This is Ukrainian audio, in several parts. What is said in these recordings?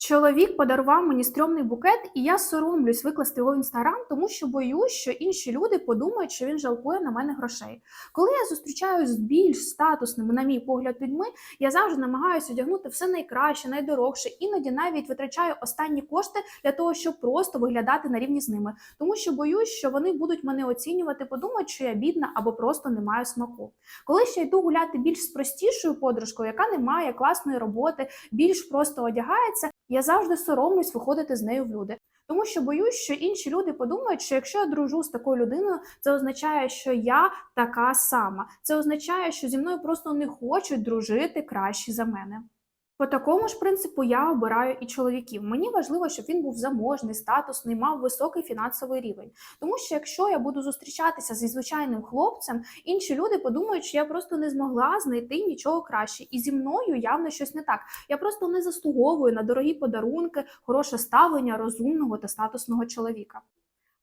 Чоловік подарував мені стрьомний букет, і я соромлюсь викласти його в інстаграм, тому що боюсь, що інші люди подумають, що він жалкує на мене грошей. Коли я зустрічаюсь з більш статусними, на мій погляд, людьми, я завжди намагаюся одягнути все найкраще, найдорогше, іноді навіть витрачаю останні кошти для того, щоб просто виглядати на рівні з ними, тому що боюсь, що вони будуть мене оцінювати, подумають, що я бідна або просто не маю смаку. Коли ще йду гуляти більш з простішою подружкою, яка не має класної роботи, більш просто одягається, я завжди соромлюсь виходити з нею в люди. Тому що боюсь, що інші люди подумають, що якщо я дружу з такою людиною, це означає, що я така сама. Це означає, що зі мною просто не хочуть дружити краще за мене. По такому ж принципу я обираю і чоловіків. Мені важливо, щоб він був заможний, статусний, мав високий фінансовий рівень. Тому що якщо я буду зустрічатися зі звичайним хлопцем, інші люди подумають, що я просто не змогла знайти нічого краще, і зі мною явно щось не так. Я просто не заслуговую на дорогі подарунки, хороше ставлення розумного та статусного чоловіка.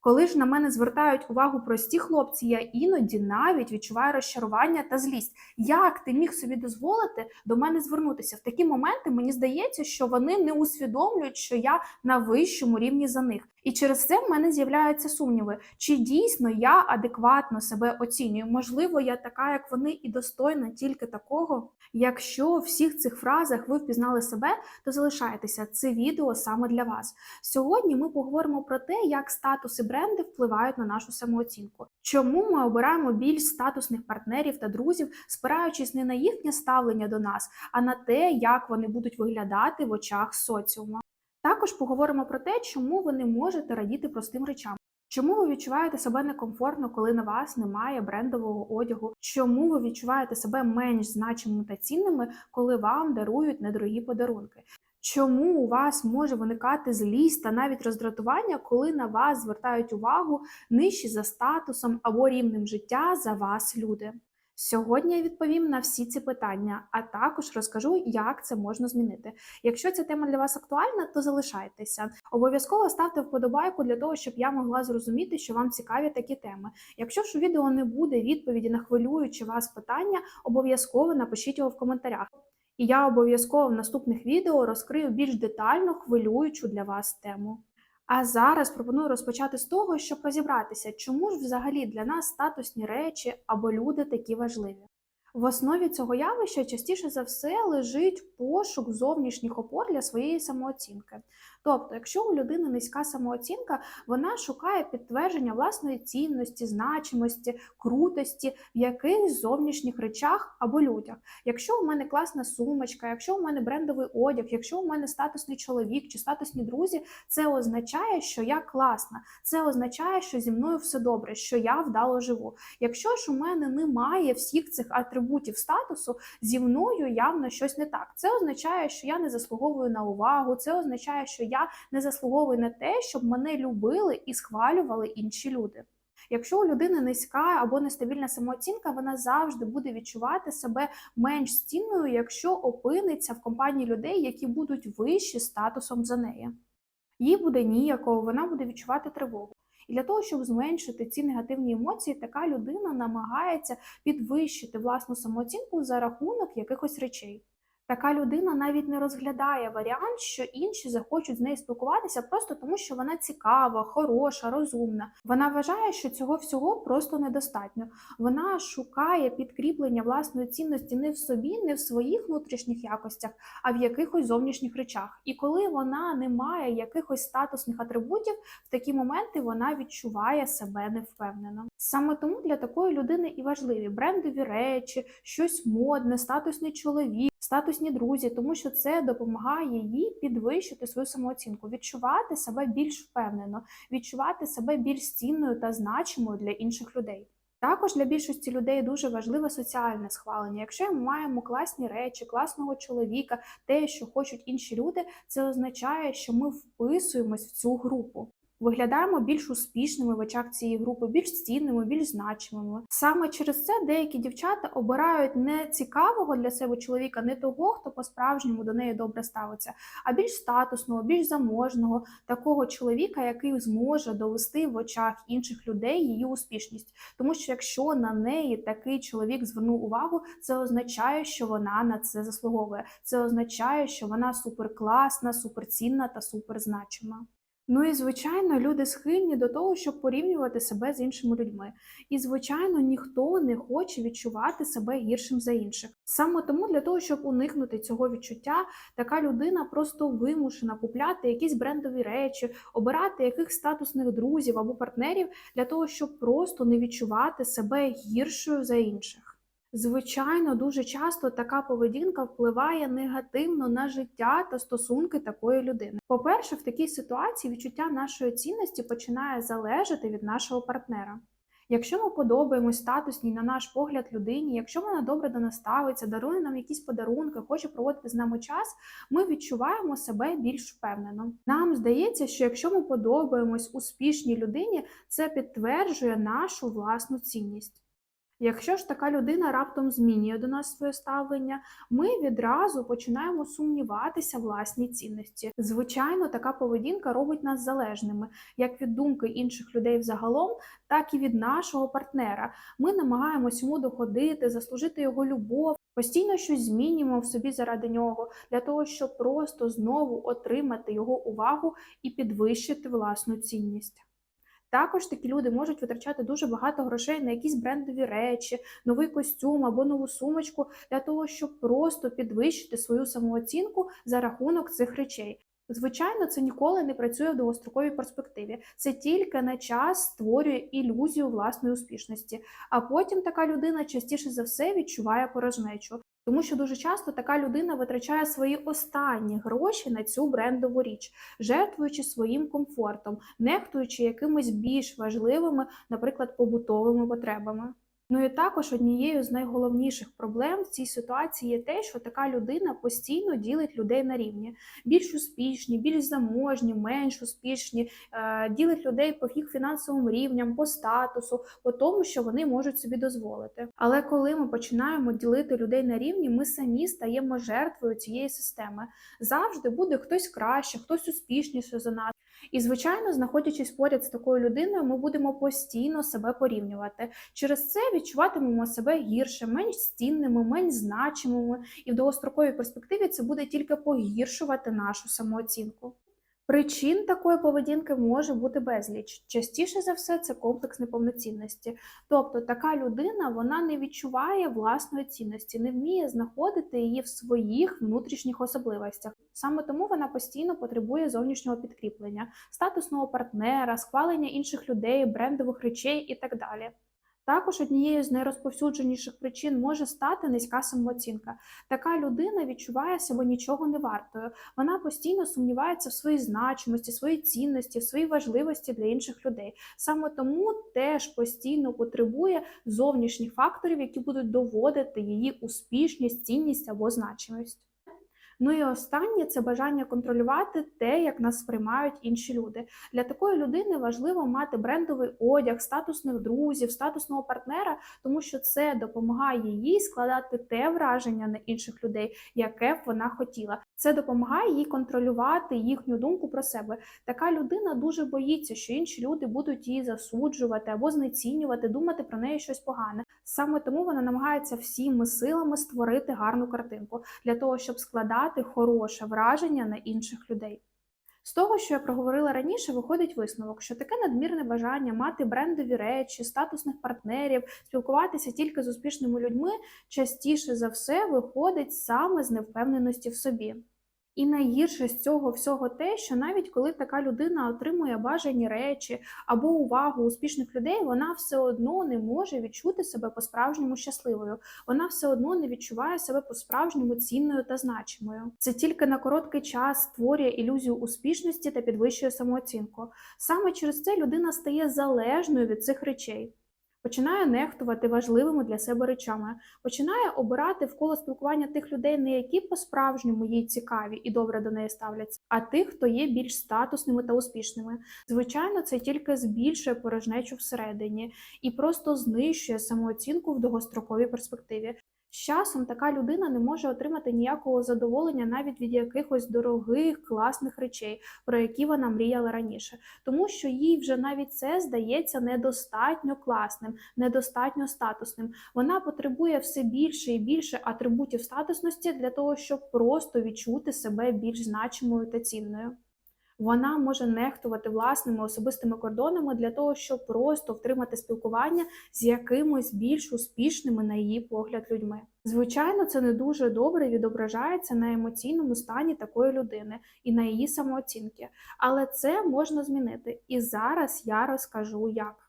Коли ж на мене звертають увагу прості хлопці, я іноді навіть відчуваю розчарування та злість. Як ти міг собі дозволити до мене звернутися? В такі моменти мені здається, що вони не усвідомлюють, що я на вищому рівні за них. І через це в мене з'являються сумніви, чи дійсно я адекватно себе оцінюю. Можливо, я така, як вони, і достойна тільки такого. Якщо у всіх цих фразах ви впізнали себе, то залишайтеся це відео саме для вас. Сьогодні ми поговоримо про те, як статус і бренди впливають на нашу самооцінку. Чому ми обираємо більш статусних партнерів та друзів, спираючись не на їхнє ставлення до нас, а на те, як вони будуть виглядати в очах соціуму. Також поговоримо про те, чому ви не можете радіти простим речам. Чому ви відчуваєте себе некомфортно, коли на вас немає брендового одягу? Чому ви відчуваєте себе менш значимими та цінними, коли вам дарують недорогі подарунки? Чому у вас може виникати злість та навіть роздратування, коли на вас звертають увагу нижчі за статусом або рівнем життя за вас люди? Сьогодні я відповім на всі ці питання, а також розкажу, як це можна змінити. Якщо ця тема для вас актуальна, то залишайтеся. Обов'язково ставте вподобайку для того, щоб я могла зрозуміти, що вам цікаві такі теми. Якщо ж у відео не буде відповіді на хвилюючі вас питання, обов'язково напишіть його в коментарях. І я обов'язково в наступних відео розкрию більш детально хвилюючу для вас тему. А зараз пропоную розпочати з того, щоб розібратися, чому ж взагалі для нас статусні речі або люди такі важливі. В основі цього явища частіше за все лежить пошук зовнішніх опор для своєї самооцінки. Тобто, якщо у людини низька самооцінка, вона шукає підтвердження власної цінності, значимості, крутості в якихось зовнішніх речах або людях. Якщо у мене класна сумочка, якщо у мене брендовий одяг, якщо у мене статусний чоловік чи статусні друзі, це означає, що я класна, це означає, що зі мною все добре, що я вдало живу. Якщо ж у мене немає всіх цих атрибутів статусу, зі мною явно щось не так. Це означає, що я не заслуговую на увагу, це означає, що я не заслуговую на те, щоб мене любили і схвалювали інші люди. Якщо у людини низька або нестабільна самооцінка, вона завжди буде відчувати себе менш цінною, якщо опиниться в компанії людей, які будуть вищі статусом за неї. Їй буде ніяково, вона буде відчувати тривогу. І для того, щоб зменшити ці негативні емоції, така людина намагається підвищити власну самооцінку за рахунок якихось речей. Така людина навіть не розглядає варіант, що інші захочуть з нею спілкуватися просто тому, що вона цікава, хороша, розумна. Вона вважає, що цього всього просто недостатньо. Вона шукає підкріплення власної цінності не в собі, не в своїх внутрішніх якостях, а в якихось зовнішніх речах. І коли вона не має якихось статусних атрибутів, в такі моменти вона відчуває себе невпевнено. Саме тому для такої людини і важливі брендові речі, щось модне, статусний чоловік статусні друзі, тому що це допомагає їй підвищити свою самооцінку, відчувати себе більш впевнено, відчувати себе більш цінною та значимою для інших людей. Також для більшості людей дуже важливе соціальне схвалення. Якщо ми маємо класні речі, класного чоловіка, те, що хочуть інші люди, це означає, що ми вписуємось в цю групу. Виглядаємо більш успішними в очах цієї групи, більш цінними, більш значимими. Саме через це деякі дівчата обирають не цікавого для себе чоловіка, не того, хто по-справжньому до неї добре ставиться, а більш статусного, більш заможного, такого чоловіка, який зможе довести в очах інших людей її успішність. Тому що якщо на неї такий чоловік звернув увагу, це означає, що вона на це заслуговує. Це означає, що вона суперкласна, суперцінна та суперзначима. Ну і звичайно, люди схильні до того, щоб порівнювати себе з іншими людьми. І звичайно, ніхто не хоче відчувати себе гіршим за інших. Саме тому для того, щоб уникнути цього відчуття, така людина просто вимушена купляти якісь брендові речі, обирати яких статусних друзів або партнерів для того, щоб просто не відчувати себе гіршою за інших. Звичайно, дуже часто така поведінка впливає негативно на життя та стосунки такої людини. По-перше, в такій ситуації відчуття нашої цінності починає залежати від нашого партнера. Якщо ми подобаємось статусній, на наш погляд, людині, якщо вона добре до нас ставиться, дарує нам якісь подарунки, хоче проводити з нами час, ми відчуваємо себе більш впевнено. Нам здається, що якщо ми подобаємось успішній людині, це підтверджує нашу власну цінність. Якщо ж така людина раптом змінює до нас своє ставлення, ми відразу починаємо сумніватися власній цінності. Звичайно, така поведінка робить нас залежними як від думки інших людей взагалом, так і від нашого партнера. Ми намагаємось йому доходити, заслужити його любов. Постійно щось змінюємо в собі заради нього, для того, щоб просто знову отримати його увагу і підвищити власну цінність. Також такі люди можуть витрачати дуже багато грошей на якісь брендові речі, новий костюм або нову сумочку для того, щоб просто підвищити свою самооцінку за рахунок цих речей. Звичайно, це ніколи не працює в довгостроковій перспективі. Це тільки на час створює ілюзію власної успішності. А потім така людина частіше за все відчуває порожнечу. Тому що дуже часто така людина витрачає свої останні гроші на цю брендову річ, жертвуючи своїм комфортом, нехтуючи якимись більш важливими, наприклад, побутовими потребами. Ну і також однією з найголовніших проблем в цій ситуації є те, що така людина постійно ділить людей на рівні. Більш успішні, більш заможні, менш успішні, е, ділить людей по їх фінансовим рівням, по статусу, по тому, що вони можуть собі дозволити. Але коли ми починаємо ділити людей на рівні, ми самі стаємо жертвою цієї системи. Завжди буде хтось краще, хтось успішніше за нас. І, звичайно, знаходячись поряд з такою людиною, ми будемо постійно себе порівнювати. Через це відчуватимемо себе гірше, менш цінними, менш значимими, і в довгостроковій перспективі це буде тільки погіршувати нашу самооцінку. Причин такої поведінки може бути безліч. Частіше за все, це комплекс неповноцінності. Тобто така людина вона не відчуває власної цінності, не вміє знаходити її в своїх внутрішніх особливостях. Саме тому вона постійно потребує зовнішнього підкріплення, статусного партнера, схвалення інших людей, брендових речей і так далі. Також однією з найрозповсюдженіших причин може стати низька самооцінка. Така людина відчуває себе нічого не вартою. Вона постійно сумнівається в своїй значимості, своїй цінності, в своїй важливості для інших людей. Саме тому теж постійно потребує зовнішніх факторів, які будуть доводити її успішність, цінність або значимість. Ну і останнє це бажання контролювати те, як нас сприймають інші люди. Для такої людини важливо мати брендовий одяг, статусних друзів, статусного партнера, тому що це допомагає їй складати те враження на інших людей, яке б вона хотіла. Це допомагає їй контролювати їхню думку про себе. Така людина дуже боїться, що інші люди будуть її засуджувати або знецінювати, думати про неї щось погане. Саме тому вона намагається всіми силами створити гарну картинку для того, щоб складати хороше враження на інших людей. З того, що я проговорила раніше, виходить висновок, що таке надмірне бажання мати брендові речі, статусних партнерів, спілкуватися тільки з успішними людьми частіше за все виходить саме з невпевненості в собі. І найгірше з цього всього те, що навіть коли така людина отримує бажані речі або увагу успішних людей, вона все одно не може відчути себе по-справжньому щасливою. Вона все одно не відчуває себе по-справжньому цінною та значимою. Це тільки на короткий час створює ілюзію успішності та підвищує самооцінку. Саме через це людина стає залежною від цих речей. Починає нехтувати важливими для себе речами, починає обирати в коло спілкування тих людей, не які по-справжньому їй цікаві і добре до неї ставляться, а тих, хто є більш статусними та успішними. Звичайно, це тільки збільшує порожнечу всередині і просто знищує самооцінку в довгостроковій перспективі. З часом така людина не може отримати ніякого задоволення навіть від якихось дорогих, класних речей, про які вона мріяла раніше, тому що їй вже навіть це здається недостатньо класним, недостатньо статусним. Вона потребує все більше і більше атрибутів статусності для того, щоб просто відчути себе більш значимою та цінною. Вона може нехтувати власними особистими кордонами для того, щоб просто втримати спілкування з якимось більш успішними на її погляд людьми. Звичайно, це не дуже добре відображається на емоційному стані такої людини і на її самооцінки, але це можна змінити. І зараз я розкажу як.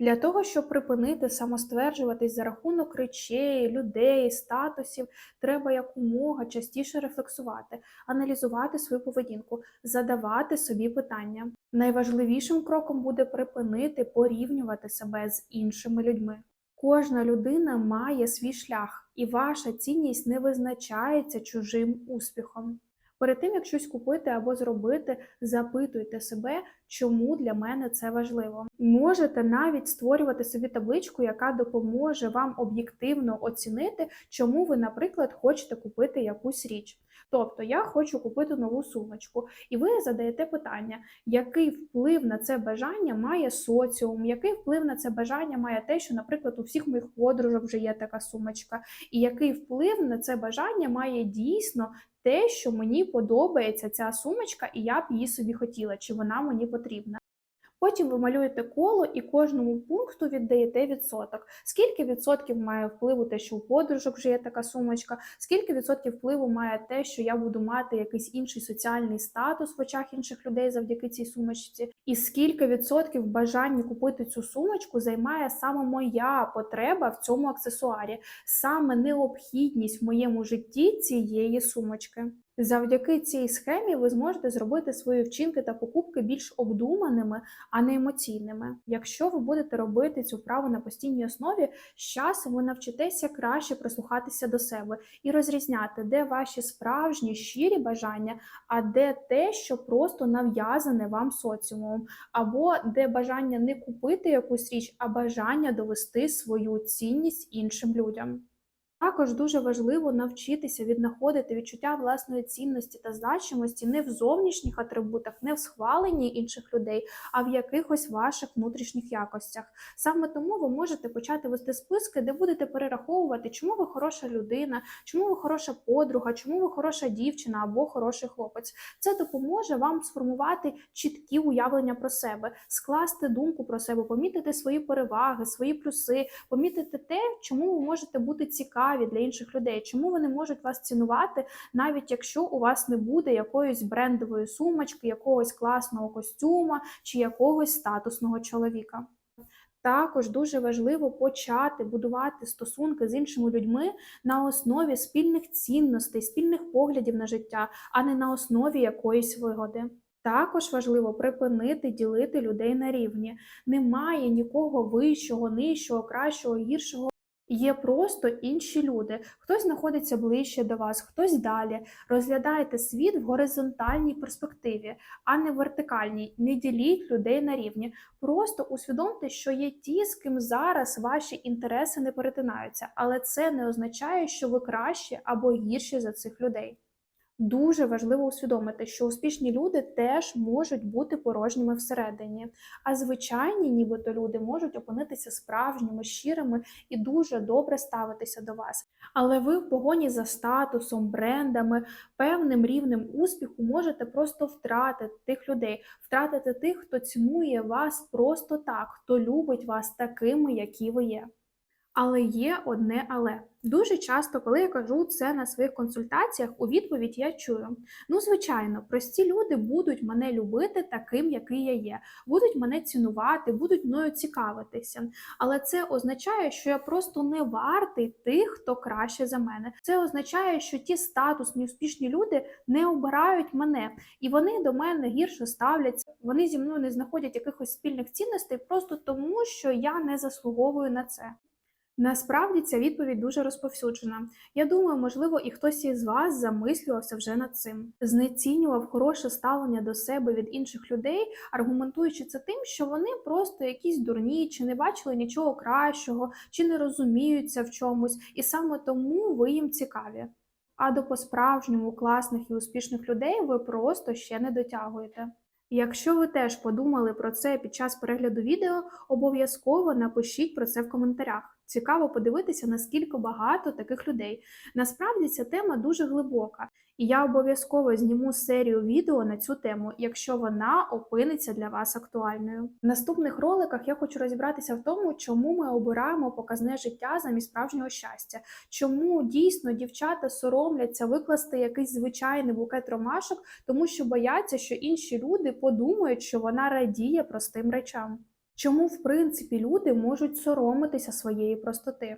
Для того, щоб припинити самостверджуватись за рахунок речей, людей, статусів, треба якомога частіше рефлексувати, аналізувати свою поведінку, задавати собі питання. Найважливішим кроком буде припинити порівнювати себе з іншими людьми. Кожна людина має свій шлях, і ваша цінність не визначається чужим успіхом. Перед тим, як щось купити або зробити, запитуйте себе, чому для мене це важливо. Можете навіть створювати собі табличку, яка допоможе вам об'єктивно оцінити, чому ви, наприклад, хочете купити якусь річ. Тобто, я хочу купити нову сумочку, і ви задаєте питання, який вплив на це бажання має соціум, який вплив на це бажання має те, що, наприклад, у всіх моїх подружок вже є така сумочка, і який вплив на це бажання має дійсно те, що мені подобається ця сумочка, і я б її собі хотіла, чи вона мені потрібна. Потім ви малюєте коло і кожному пункту віддаєте відсоток. Скільки відсотків має впливу те, що у подружок вже є така сумочка, скільки відсотків впливу має те, що я буду мати якийсь інший соціальний статус в очах інших людей завдяки цій сумочці, і скільки відсотків бажання купити цю сумочку займає саме моя потреба в цьому аксесуарі, саме необхідність в моєму житті цієї сумочки. Завдяки цій схемі ви зможете зробити свої вчинки та покупки більш обдуманими, а не емоційними. Якщо ви будете робити цю вправу на постійній основі, з часом ви навчитеся краще прислухатися до себе і розрізняти, де ваші справжні щирі бажання, а де те, що просто нав'язане вам соціумом, або де бажання не купити якусь річ, а бажання довести свою цінність іншим людям. Також дуже важливо навчитися віднаходити відчуття власної цінності та значимості не в зовнішніх атрибутах, не в схваленні інших людей, а в якихось ваших внутрішніх якостях. Саме тому ви можете почати вести списки, де будете перераховувати, чому ви хороша людина, чому ви хороша подруга, чому ви хороша дівчина або хороший хлопець. Це допоможе вам сформувати чіткі уявлення про себе, скласти думку про себе, помітити свої переваги, свої плюси, помітити те, чому ви можете бути цікаві для інших людей, чому вони можуть вас цінувати, навіть якщо у вас не буде якоїсь брендової сумочки, якогось класного костюма чи якогось статусного чоловіка. Також дуже важливо почати будувати стосунки з іншими людьми на основі спільних цінностей, спільних поглядів на життя, а не на основі якоїсь вигоди. Також важливо припинити ділити людей на рівні. Немає нікого вищого, нижчого, кращого, гіршого. Є просто інші люди. Хтось знаходиться ближче до вас, хтось далі. Розглядайте світ в горизонтальній перспективі, а не в вертикальній. Не діліть людей на рівні. Просто усвідомте, що є ті, з ким зараз ваші інтереси не перетинаються, але це не означає, що ви краще або гірші за цих людей. Дуже важливо усвідомити, що успішні люди теж можуть бути порожніми всередині, а звичайні, нібито люди можуть опинитися справжніми, щирими і дуже добре ставитися до вас. Але ви в погоні за статусом, брендами, певним рівнем успіху можете просто втратити тих людей, втратити тих, хто цінує вас просто так, хто любить вас такими, які ви є. Але є одне але. Дуже часто, коли я кажу це на своїх консультаціях, у відповідь я чую: ну, звичайно, прості люди будуть мене любити таким, який я є, будуть мене цінувати, будуть мною цікавитися. Але це означає, що я просто не вартий тих, хто краще за мене. Це означає, що ті статусні успішні люди не обирають мене, і вони до мене гірше ставляться. Вони зі мною не знаходять якихось спільних цінностей просто тому, що я не заслуговую на це. Насправді ця відповідь дуже розповсюджена. Я думаю, можливо, і хтось із вас замислювався вже над цим, знецінював хороше ставлення до себе від інших людей, аргументуючи це тим, що вони просто якісь дурні, чи не бачили нічого кращого, чи не розуміються в чомусь, і саме тому ви їм цікаві. А до по-справжньому класних і успішних людей ви просто ще не дотягуєте. Якщо ви теж подумали про це під час перегляду відео, обов'язково напишіть про це в коментарях. Цікаво подивитися, наскільки багато таких людей. Насправді ця тема дуже глибока, і я обов'язково зніму серію відео на цю тему, якщо вона опиниться для вас актуальною. В наступних роликах я хочу розібратися в тому, чому ми обираємо показне життя замість справжнього щастя, чому дійсно дівчата соромляться викласти якийсь звичайний букет ромашок, тому що бояться, що інші люди подумають, що вона радіє простим речам. Чому, в принципі, люди можуть соромитися своєї простоти?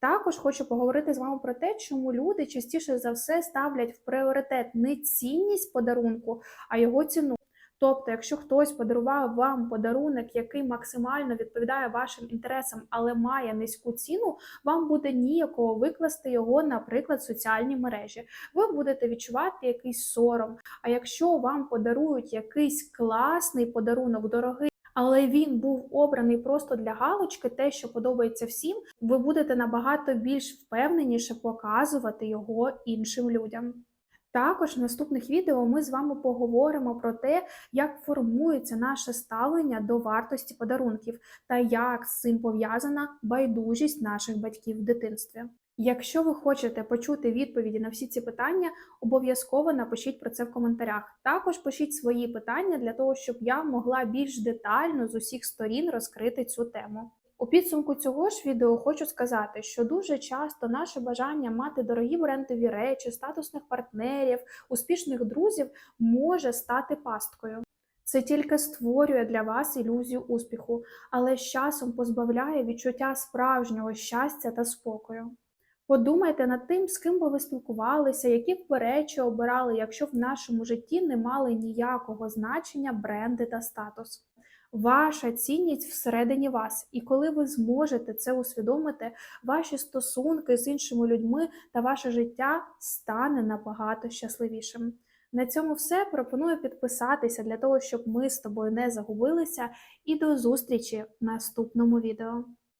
Також хочу поговорити з вами про те, чому люди частіше за все ставлять в пріоритет не цінність подарунку, а його ціну. Тобто, якщо хтось подарував вам подарунок, який максимально відповідає вашим інтересам, але має низьку ціну, вам буде ніякого викласти його, наприклад, в соціальні мережі. Ви будете відчувати якийсь сором. А якщо вам подарують якийсь класний подарунок, дорогий, але він був обраний просто для галочки, те, що подобається всім, ви будете набагато більш впевненіше показувати його іншим людям. Також в наступних відео ми з вами поговоримо про те, як формується наше ставлення до вартості подарунків та як з цим пов'язана байдужість наших батьків в дитинстві. Якщо ви хочете почути відповіді на всі ці питання, обов'язково напишіть про це в коментарях. Також пишіть свої питання для того, щоб я могла більш детально з усіх сторін розкрити цю тему. У підсумку цього ж відео хочу сказати, що дуже часто наше бажання мати дорогі брендові речі, статусних партнерів, успішних друзів може стати пасткою. Це тільки створює для вас ілюзію успіху, але з часом позбавляє відчуття справжнього щастя та спокою. Подумайте над тим, з ким би ви спілкувалися, які б ви речі обирали, якщо в нашому житті не мали ніякого значення бренди та статус. Ваша цінність всередині вас, і коли ви зможете це усвідомити, ваші стосунки з іншими людьми та ваше життя стане набагато щасливішим. На цьому все. Пропоную підписатися для того, щоб ми з тобою не загубилися. І до зустрічі в наступному відео.